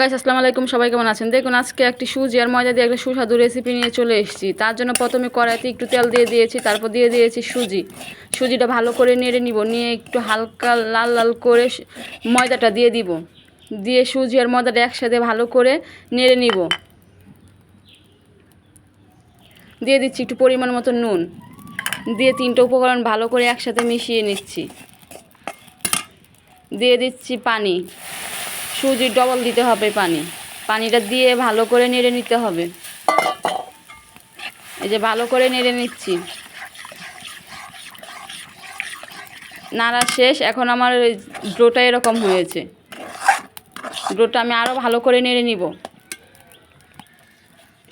Guys আসসালামু আলাইকুম। সবাই কেমন আছেন? দেখুন, আজকে একটি সুজি আর ময়দা দিয়ে একটা সুস্বাদু রেসিপি নিয়ে চলে এসেছি। তার জন্য প্রথমে কড়াইতে একটু তেল দিয়ে দিয়েছি, তারপর দিয়ে দিয়েছি সুজি। সুজিটা ভালো করে নেড়ে নিব, নিয়ে একটু হালকা লাল লাল করে ময়দাটা দিয়ে দিব। দিয়ে সুজি আর ময়দাটা একসাথে ভালো করে নেড়ে নিব। দিয়ে দিচ্ছি একটু পরিমাণ মতো নুন। দিয়ে তিনটা উপকরণ ভালো করে একসাথে মিশিয়ে নিচ্ছি। দিয়ে দিচ্ছি পানি। সুজি ডবল দিতে হবে পানি। পানিটা দিয়ে ভালো করে নেড়ে নিতে হবে। এই যে ভালো করে নেড়ে নিচ্ছি। নাড়া শেষ, এখন আমার ডোটা এরকম হয়েছে। ডোটা আমি আরও ভালো করে নেড়ে নিব।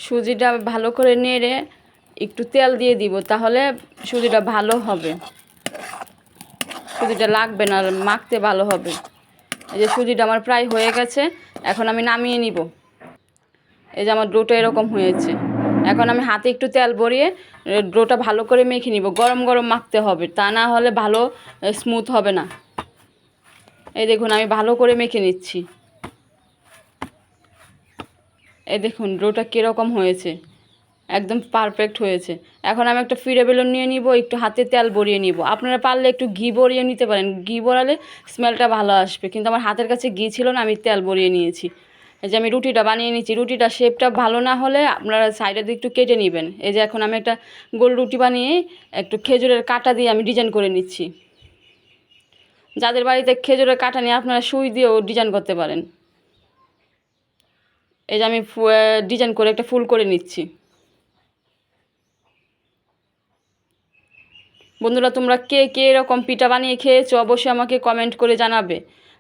সুজিটা ভালো করে নেড়ে একটু তেল দিয়ে দিব, তাহলে সুজিটা ভালো হবে। সুজিটা লাগবে না মাখতে ভালো হবে। এই যে সুজিটা আমার প্রায় হয়ে গেছে, এখন আমি নামিয়ে নিব। এই যে আমার ডোটা এরকম হয়েছে। এখন আমি হাতে একটু তেল ভরিয়ে ডোটা ভালো করে মেখে নিব। গরম গরম মাখতে হবে, তা না হলে ভালো স্মুথ হবে না। এই দেখুন, আমি ভালো করে মেখে নিচ্ছি। এই দেখুন, ডোটা কীরকম হয়েছে। একদম পারফেক্ট হয়েছে। এখন আমি একটা ফিরে বেলুন নিয়ে নিব, একটু হাতে তেল ভরিয়ে নিব। আপনারা পারলে একটু ঘি ভরিয়ে নিতে পারেন। ঘি ভরালে স্মেলটা ভালো আসবে। কিন্তু আমার হাতের কাছে ঘি ছিল না, আমি তেল ভরিয়ে নিয়েছি। এই যে আমি রুটিটা বানিয়ে নিচ্ছি। রুটিটা শেপটা ভালো না হলে আপনারা সাইডে দিয়ে একটু কেটে নেবেন। এই যে এখন আমি একটা গোল রুটি বানিয়ে একটু খেজুরের কাটা দিয়ে আমি ডিজাইন করে নিচ্ছি। যাদের বাড়িতে খেজুরের কাটা নিয়ে আপনারা সুই দিয়েও ডিজাইন করতে পারেন। এই যে আমি ডিজাইন করে একটা ফুল করে নিচ্ছি। বন্ধুরা, তোমরা কে কে এরকম পিঠা বানিয়ে খেয়েছো অবশ্যই আমাকে কমেন্ট করে জানাবে।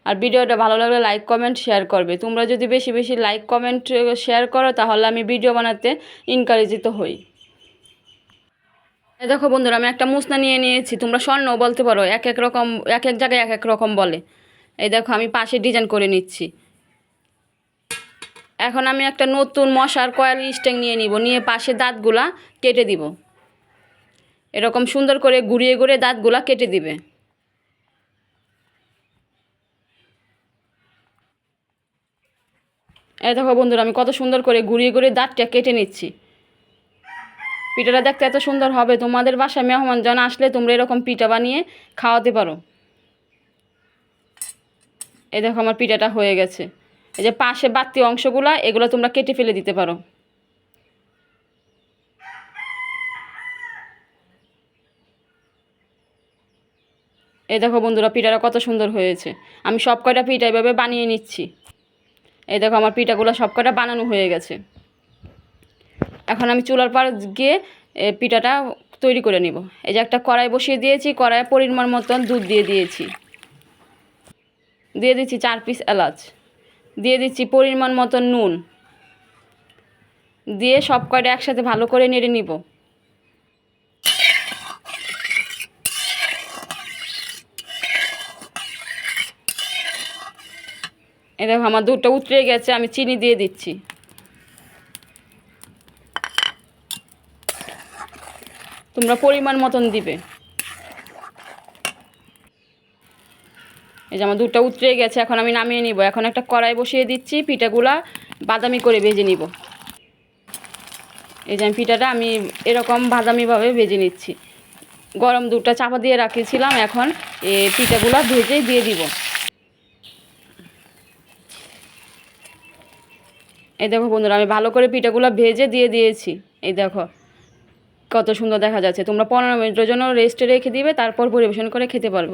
আর ভিডিওটা ভালো লাগলে লাইক কমেন্ট শেয়ার করবে। তোমরা যদি বেশি বেশি লাইক কমেন্ট শেয়ার করো, তাহলে আমি ভিডিও বানাতে ইনকারেজিত হই। দেখো বন্ধুরা, আমি একটা মুসনা নিয়ে নিয়েছি। তোমরা স্বর্ণও বলতে পারো, এক এক রকম, এক এক জায়গায় এক এক রকম বলে। এই দেখো, আমি পাশে ডিজাইন করে নিচ্ছি। এখন আমি একটা নতুন মশার কয়েল স্ট্যাং নিয়ে নিব, নিয়ে পাশে দাঁতগুলা কেটে দিব। এরকম সুন্দর করে ঘুরিয়ে ঘুরিয়ে দাঁতগুলা কেটে দিবে। এই দেখো বন্ধুরা, আমি কত সুন্দর করে ঘুরিয়ে ঘুরিয়ে দাঁতটা কেটে নিচ্ছি। পিঠাটা দেখতে এত সুন্দর হবে, তোমাদের বাসায় মেহমান জন আসলে তোমরা এরকম পিঠা বানিয়ে খাওয়াতে পারো। এই দেখো আমার পিঠাটা হয়ে গেছে। এই যে পাশে বাড়তি অংশগুলা, এগুলো তোমরা কেটে ফেলে দিতে পারো। এই দেখো বন্ধুরা, পিঠাটা কত সুন্দর হয়েছে। আমি সব কয়টা পিঠা এভাবে বানিয়ে নিচ্ছি। এই দেখো আমার পিঠাগুলো সব কয়টা বানানো হয়ে গেছে। এখন আমি চুলার পার গিয়ে পিঠাটা তৈরি করে নিব। এই যে একটা কড়াই বসিয়ে দিয়েছি, কড়াইয়ে পরিমাণ মতন দুধ দিয়ে দিয়েছি। দিয়ে দিচ্ছি চার পিস এলাচ। দিয়ে দিচ্ছি পরিমাণ মতন নুন। দিয়ে সব কয়টা একসাথে ভালো করে নেড়ে নিব। এই দেখো, আমার দুধটা উতরে গেছে, আমি চিনি দিয়ে দিচ্ছি। তোমরা পরিমাণ মতন দিবে। এই যে আমার দুধটা উতরে গেছে, এখন আমি নামিয়ে নিব। এখন একটা কড়াই বসিয়ে দিচ্ছি, পিঠাগুলা বাদামি করে ভেজে নিব। এই যে আমি পিঠাটা, আমি এরকম বাদামিভাবে ভেজে নিচ্ছি। গরম দুধটা চাপা দিয়ে রাখিয়েছিলাম, এখন এই পিঠাগুলা ভেজে দিয়ে দিব। এই দেখো বন্ধুরা, আমি ভালো করে পিঠাগুলো ভেজে দিয়ে দিয়েছি। এই দেখো, কত সুন্দর দেখা যাচ্ছে। তোমরা পনেরো মিনিটের জন্য রেস্টে রেখে দিবে, তারপর পরিবেশন করে খেতে পারবে।